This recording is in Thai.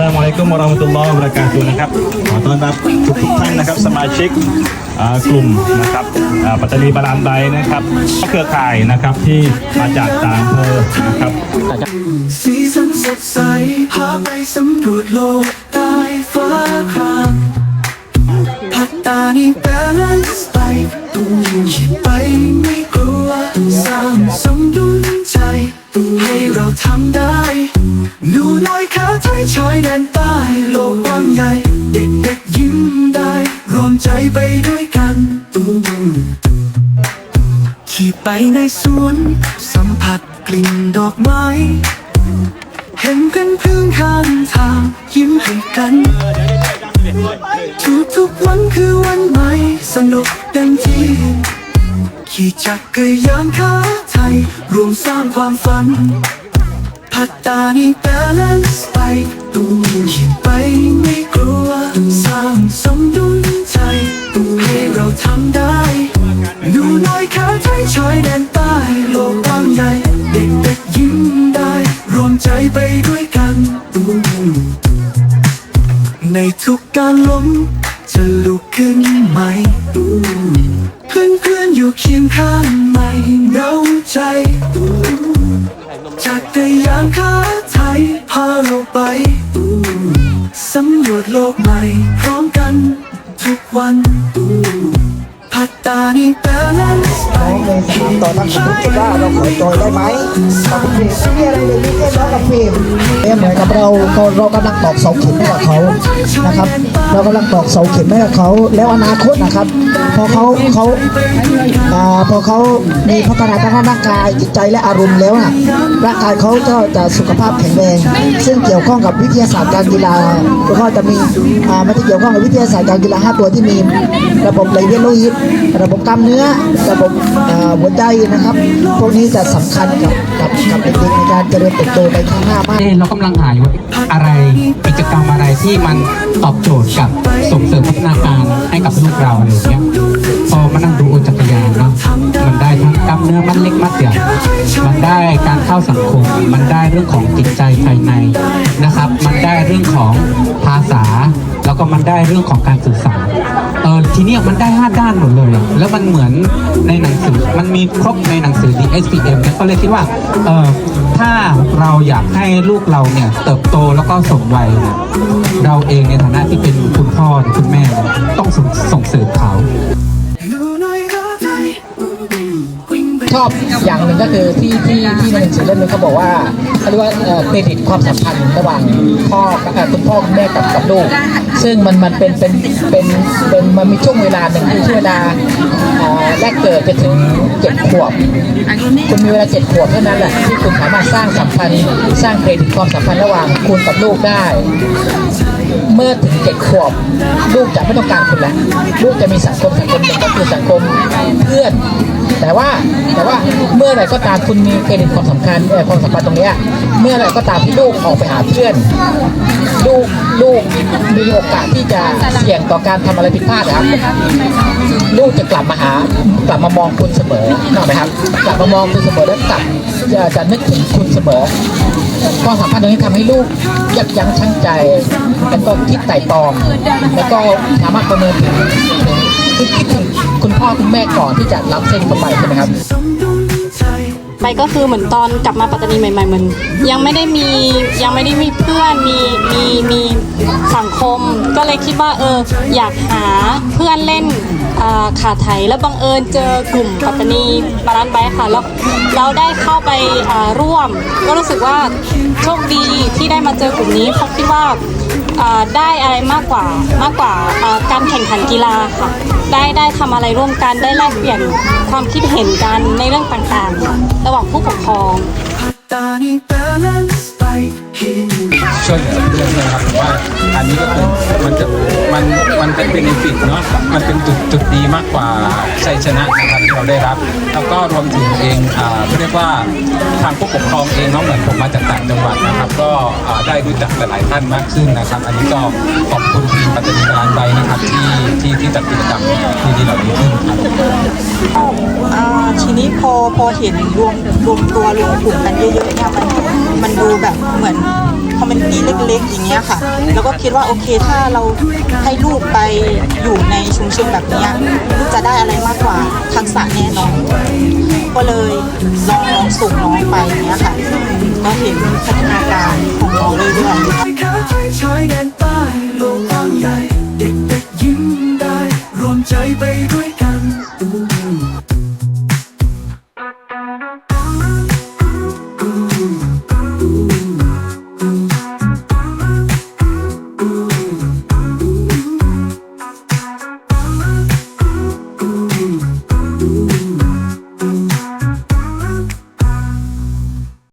ลามุอะลัยกุมวะเราะห์มะตุลลอฮ์วะบะเราะกาตุฮ์นะครับ ขอต้อนรับทุกท่านนะครับ สมาชิกกลุ่มนะครับปัตตานีบาลานไดนะครับเครือข่ายนะครับที่มาจากต่างอำเภอนะครับสีสันสดใสพาไปสำรวจโลกใต้ฟ้าครามพัฒนานี่แบลนซ์ไปตูคิดไชายแดนใต้โลกกว้างใหญ่เด็กๆยิ้มได้รวมใจไปด้วยกันขี่ไปในสวน สัมผัสกลิ่นดอกไม้ เห็นกันพึ่งข้างทางยิ้มให้กันทุกทุกวันคือวันใหม่สนุกเต็มที่ขี่จักรยานขาไทยรวมสร้างความฝัน พัฒนานี่แบลนซ์ไปตูยิ้มไปไม่กลัวสร้างสมดุลใจตูให้เราทำได้หนูน้อยขาไทยชายแดนใต้โลกกว้างใหญ่เด็กๆยิ้มได้ รวมใจไปด้วยกันตูในทุกการล้มจะลุกขึ้นใหม่ตูเพื่อนเพื่อนๆอยู่เคียงข้างไม่เหงาใจตูจั กรยานขาไทยพาเราไปสำรวจโลกใหม่ พร้อมกันทุกวันพัฒนานี่แบลนซ์ไปน้องเลยถามต่อทางสมมติว่าเราขอจอยได้ไหมกับเพจไม่อะไรเลยนี่แค่น้องกับเพจเนี่เหมือนกับเราเราเรากำลังตอกเสาเข็มให้กับเขานะครับ เรากำลังตอกเสาเข็มให้กับเขาแล้วอนาคตนะครับ พอเขาเขาอ่าพอเขามีพัฒนาทางร่างกายจิตใจและอารมณ์แล้วน่ะร่างกายเขาก็จะสุขภาพแข็งแรงซึ่งเกี่ยวข้องกับวิทยาศาสตร์การกีฬาแล้วก็จะมีอ่ามันจะเกี่ยวข้องกับวิทยาศาสตร์การกีฬาห้าตัวที่มี ระบบไหลเวียนโลหิต ระบบกล้ามเนื้อ ระบบอ่าหัวใจนะครับ พวกนี้จะสำคัญกับกับกับเด็กในการเจริญเติบโตไปข้างหน้ามากเอ๊ะเรากำลังหาอยู่ว่าอะไรกิจกรรมอะไรที่มันตอบโจทย์กับส่งเสริมพัฒนาการให้กับลูกเราอะไรอย่างเงี้ยพอมานั่งดูจักรยานเนาะ มันได้ทั้งกล้ามเนื้อมัดเล็กมัดใหญ่มันได้การเข้าสังคม มันได้เรื่องของจิตใจภายในนะครับ มันได้เรื่องของภาษา แล้วก็มันได้เรื่องของการสื่อสารเออทีนี้มันได้ห้าด้านหมดเลย แล้วมันเหมือนในหนังสือมันมีครบในหนังสือ DSCM ก็เลยคิดว่าเออถ้าเราอยากให้ลูกเราเนี่ยเติบโตแล้วก็สมวัยเราเองในฐานะที่เป็นคุณพ่อคุณแม่ต้องส่งเสริมเขา ชอบอย่างหนึ่งก็คือที่ที่ที่ในหนังสือเล่มนี้เขาบอกว่าเขาเรียกว่าเครดิตความสัมพันธ์ระหว่างพ่อกับเอ่อคุณพ่อคุณแม่กับกับลูก ซึ่งมันมันเป็นเป็นเป็นเป็นมันมีช่วงเวลาหนึ่งคือช่วงเวลาแรกเกิดจนถึงเจ็ดขวบคุณมีเวลาเจ็ดขวบเท่านั้นแหละที่คุณสามารถสร้างสัมพันธ์สร้างเครดิตความสัมพันธ์ระหว่างคุณกับลูกได้เมื่อถึงเจ็ดขวบลูกจะไม่ต้องการคุณแล้วลูกจะมีสังคมสังคมก็คือสังคมเพื่อน แต่ว่าแต่ว่าเมื่อไหร่ก็ตามคุณมีเครดิตความสำคัญความสัมพันธ์ตรงนี้เมื่อไหร่ก็ตามที่ลูกออกไปหาเพื่อนลูกลูกมีโอกาสที่จะเสี่ยงต่อการทำอะไรผิดพลาดครับ ลูกจะกลับมาหากลับมามองคุณเสมอนึกออกไหมครับ กลับมามองคุณเสมอและกลับจะจะนึกถึงคุณเสมอ ความสัมพันธ์ตรงนี้ทำให้ลูกยับยั้งชั่งใจ แล้วก็คิดไต่ตรอง แล้วก็สามารถประเมินถึงถึงคิดถึงคุณพ่อคุณแม่ก่อนที่จะรับเส้นเข้าไปใช่ไหมครับ ไปก็คือเหมือนตอนกลับมาปัตตานีใหม่ๆเหมือนยังไม่ได้มียังไม่ได้มีเพื่อนมีมีมีสังคม ก็เลยคิดว่าเอออยากหาเพื่อนเล่นอาขาไทยแล้วบังเอิญเจอกลุ่มปัตตานีบาลานไบค่ะแล้วเราได้เข้าไปร่วม ก็รู้สึกว่าโชคดีที่ได้มาเจอกลุ่มนี้เพราะคิดว่าอาได้อะไรมากกว่ามากกว่าการแข่งขันกีฬาค่ะ ได้ได้ทำอะไรร่วมกันได้แลกเปลี่ยนความคิดเห็นกันในเรื่องต่างๆ ระหว่างผู้ปกครองพัฒนานี่แบลนซ์ไปให้ช่วยเหลือเพื่อนนะครับผมว่าอันนี้ก็คือมันจะมันมันเป็นเบนฟิตเนาะมันเป็นจุดจุดดีมากกว่าชัยชนะนะครับที่เราได้รับ แล้วก็รวมถึงเองอ่าเรียกว่าทางผู้ปกครองเองเนาะเหมือนผมมาจากต่างจังหวัดนะครับ ก็ได้รู้จักหลายๆท่านมากขึ้นนะครับ อันนี้ก็ขอบคุณ ที่ที่จัดกิจกรรมดีๆเหล่านี้ขึ้นครับอ่าทีนี้พอพอเห็นรวมรวมตัวรวมกลุ่มกันเยอะๆเนี่ยมันมันดูแบบเหมือนคอมมูนิตี้เล็กๆ อย่างเงี้ยค่ะ แล้วก็คิดว่าโอเคถ้าเราให้ลูกไปอยู่ในชุมชนแบบเนี้ยลูกจะได้อะไรมากกว่าทักษะแน่นอนก็เลยลองลองส่งน้องไปเงี้ยค่ะ ก็เห็นพัฒนาการของน้องเรื่อยๆ